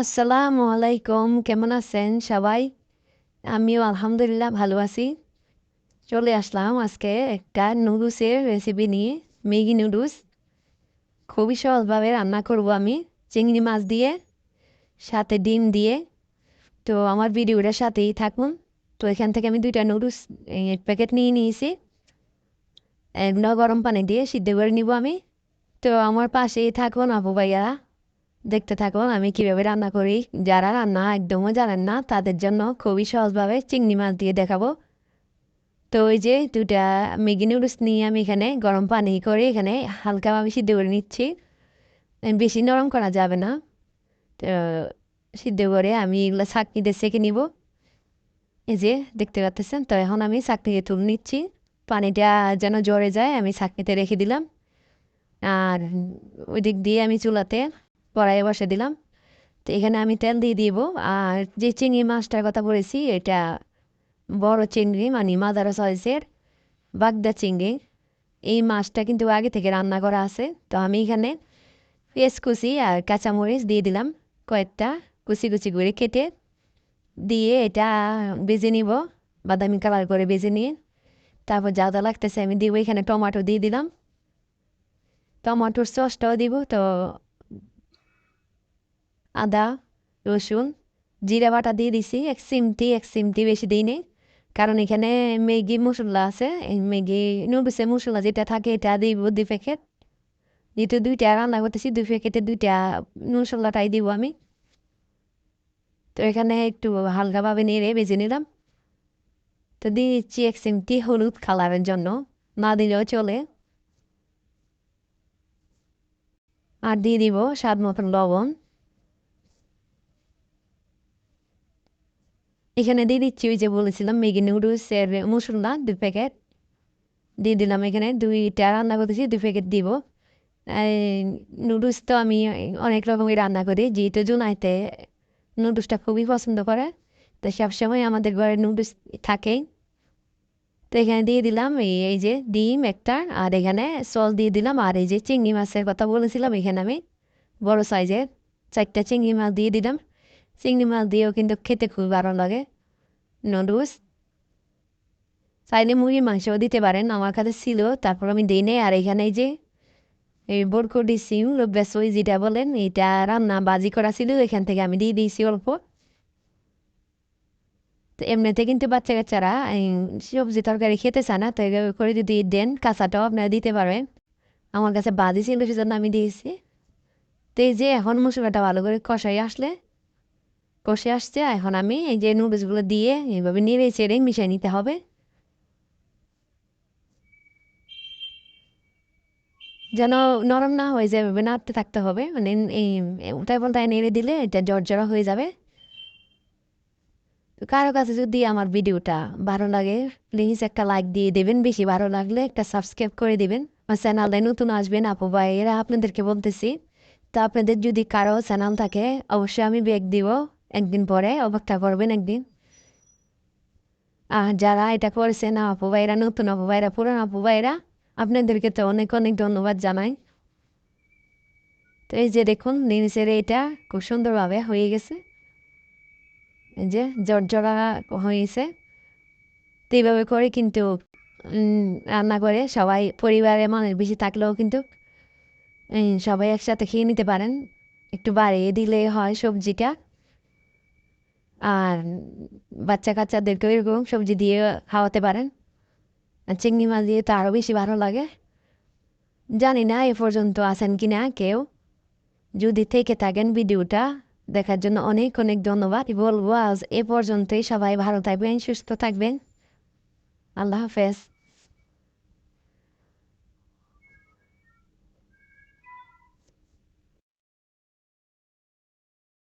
আসসালামু আলাইকুম কেমন আছেন সবাই? আমিও আলহামদুলিল্লাহ ভালো আছি। চলে আসলাম আজকে একটা নুডলসের রেসিপি নিয়ে, ম্যাগি নুডলস। খুবই সহজভাবে রান্না করব আমি, চিংড়ি মাছ দিয়ে, সাথে ডিম দিয়ে। তো আমার ভিডিওটার সাথেই থাকুন। তো এখান থেকে আমি দুইটা নুডলস প্যাকেট নিয়ে নিয়েছি। এগুলো গরম পানি দিয়ে সিদ্ধ করে নিব আমি। তো আমার পাশেই থাকুন আপু ভাইয়া দেখতে থাকুন আমি কীভাবে রান্না করি? যারা রান্না একদমও জানেন না, তাদের জন্য খুবই সহজভাবে চিংড়ি মাছ দিয়ে দেখাবো। তো ওই যে দুটা ম্যাগি নুডলস নিয়ে আমি এখানে গরম পানি করে এখানে হালকাভাবে সিদ্ধ করে নিচ্ছি। বেশি নরম করা যাবে না। তো সিদ্ধ করে আমি এগুলো চাকনিতে সেঁকে নিব। এই যে দেখতে পাচ্ছেন তো এখন আমি চাকনিতে তুলে নিচ্ছি। পানিটা যেন জ্বরে যায়, আমি চাকনিতে রেখে দিলাম। আর ওই দিক দিয়ে আমি চুলাতে কড়াইয়ে বসে দিলাম। তো এখানে আমি তেল দিয়ে দিব। আর যে চিংড়ি মাছটার কথা বলেছি, এটা বড় চিংড়ি মানে মাদার সাইজের বাগদা চিংড়ি। এই মাছটা কিন্তু আগে থেকে রান্না করা আছে। তো আমি এখানে পেঁয়াজ কুচি আর কাঁচামরিচ দিয়ে দিলাম কয়েকটা কুচি কুচি করে কেটে দিয়ে এটা বেজে নিব, বাদামি কালার করে বেজে নিয়ে। তারপর যা যা লাগতেছে আমি দিব। এখানে টমাটো দিয়ে দিলাম। টমাটোর সসটাও দিব। তো আদা, রসুন, জিরা বাটা দিয়ে দিছি। এক চিমটি, এক সিমটি বেশি দিই নেই। কারণ এখানে ম্যাগি মশলা আছে। এই ম্যাগি নুডলসের মশলা যেটা থাকে এটা দিব দুই প্যাকেট। যেহেতু দুইটা রান্না করতেছি, দুই প্যাকেটে দুইটা মশলাটাই দিব আমি। তো এখানে একটু হালকাভাবে নেড়ে বেজে নিলাম। তো দিচ্ছি এক চিমটি হলুদ কালারের জন্য। না দিলেও চলে। আর দিয়ে দিব স্বাদ মতন লবণ। এখানে দিয়ে দিচ্ছি ওই যে বলেছিলাম ম্যাগি নুডলসের মশলা দুই প্যাকেট। দিয়ে দিলাম এখানে দুইটা রান্না করতেছি, দুই প্যাকেট দিব। নুডলস তো আমি অনেক রকমের রান্না করি, যেহেতু জুনাইতে নুডলসটা খুবই পছন্দ করে, তো সবসময় আমাদের ঘরে নুডলস থাকেই। তো এখানে দিয়ে দিলাম এই এই যে ডিম একটা, আর এখানে সস দিয়ে দিলাম, আর এই যে চিংড়ি মাছের কথা বলেছিলাম এখানে আমি, বড় সাইজের চারটা চিংড়ি মাছ দিয়ে দিলাম। চিংড়ি মাছ দিয়েও কিন্তু খেতে খুব ভালো লাগে নুডলস চাইলে মুরগির মাংসও দিতে পারেন আমার কাছে ছিল তারপর আমি দিই নেই আর এখানে যে এই বরকটি সিম বেসই যেটা বলেন এটা রান্না বাজি করা ছিল এখান থেকে আমি দিয়ে দিয়েছি অল্প তো এমনিতে কিন্তু বাচ্চা কাচ্চারা সবজি তরকারি খেতে চায় না তো করে যদি দেন কাঁচাটাও আপনারা দিতে পারবেন আমার কাছে বাজি ছিল সেজন্য আমি দিয়েছি তো এই যে এখন মশলাটা ভালো করে কষাই আসলে কষে আসছে এখন আমি এই যে নুডলসগুলো দিয়ে এইভাবে নেড়ে চেড়ে মিশিয়ে নিতে হবে। যেন নরম না হয়ে যাবে নাড়তে থাকতে হবে। মানে এই উল্টায় পাল্টায় নেড়ে দিলে এটা জর্জরা হয়ে যাবে। তো কারও কাছে যদি আমার ভিডিওটা ভালো লাগে প্লিজ একটা লাইক দিয়ে দেবেন। বেশি ভালো লাগলে একটা সাবস্ক্রাইব করে দেবেন। আমার চ্যানেলটায় নতুন আসবেন আপু ভাই, এরা আপনাদেরকে বলতেছি। তো আপনাদের যদি কারও চ্যানেল থাকে, অবশ্যই আমি ব্যাগ দিব। একদিন পরে অপেক্ষা করবেন একদিন। আর যারা এটা করেছেন আপু ভাইরা, নতুন আপু ভাইরা, পুরান আপু ভাইরা, আপনাদেরকে তো অনেক অনেক ধন্যবাদ জানাই। তো এই যে দেখুন নিচের এটা খুব সুন্দরভাবে হয়ে গেছে। এই যে জর্জরা হয়েছে। তো এইভাবে করে কিন্তু রান্না করে সবাই, পরিবারে মানুষ বেশি থাকলেও কিন্তু সবাই একসাথে খেয়ে নিতে পারেন। একটু বাড়িয়ে দিলে হয় সবজিটা। আর বাচ্চা কাচ্চাদেরকে এরকম সবজি দিয়ে খাওয়াতে পারেন। আর চিংড়ি মাছ দিয়ে তো আরও বেশি ভালো লাগে। জানি না এ পর্যন্ত আছেন কি না কেউ। যদি থেকে থাকেন ভিডিওটা দেখার জন্য অনেক অনেক ধন্যবাদ। বলব আজ এ পর্যন্তই। সবাই ভালো থাকবেন, সুস্থ থাকবেন। আল্লাহ হাফেজ।